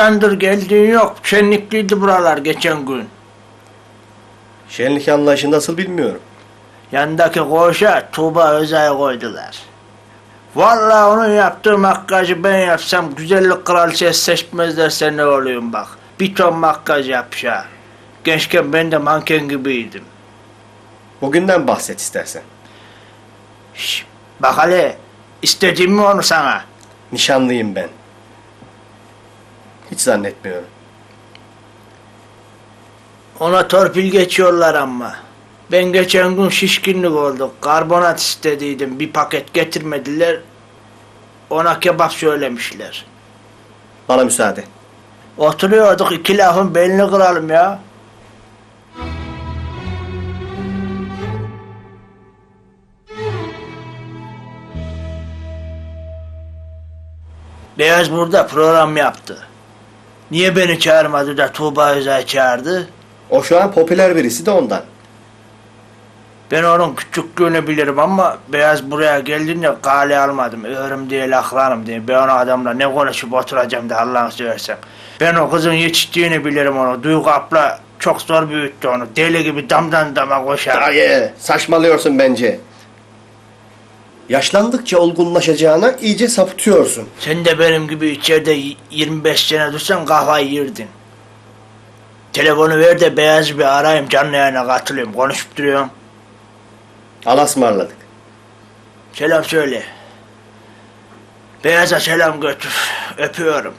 Çoktandır geldiğin yok. Şenlikliydi buralar geçen gün. Şenlik anlayışı nasıl bilmiyorum. Yandaki koğuşa Tuğba Özay'ı koydular. Vallahi onun yaptığı makyajı ben yapsam güzellik kraliçesi seçmezlerse ne olayım bak. Bir ton makyaj yapışa. Gençken ben de manken gibiydim. Bugünden bahset istersen. Şş, bak hele istediğim mi onu sana? Nişanlıyım ben. Hiç zannetmiyorum. Ona torpil geçiyorlar ama. Ben geçen gün şişkinlik oldum. Karbonat istediydim. Bir paket getirmediler. Ona kebap söylemişler. Bana müsaade. Oturuyorduk iki lafın belini kıralım ya. Beyaz burada program yaptı. Niye beni çağırmadı da Tuğba Özay çağırdı? O şu an popüler birisi de ondan. Ben onun küçüklüğünü bilirim ama Beyaz buraya geldiğinde kale almadım. Öğürüm diye laflarım diye. Ben o adamla ne konuşup oturacağım da Allah'ını seversen. Ben o kızın yetiştiğini bilirim onu. Duygu abla çok zor büyüttü onu. Deli gibi damdan dama koşar. Hayır, saçmalıyorsun bence. Yaşlandıkça olgunlaşacağına iyice sapıtıyorsun. Sen de benim gibi içeride y- 25 sene dursan kafayı yerdin. Telefonu ver de Beyaz'ı bir arayayım canlı yayına katılayım. Konuşup duruyorum. Allah'a ısmarladık. Selam söyle. Beyaz'a selam götür. Öpüyorum.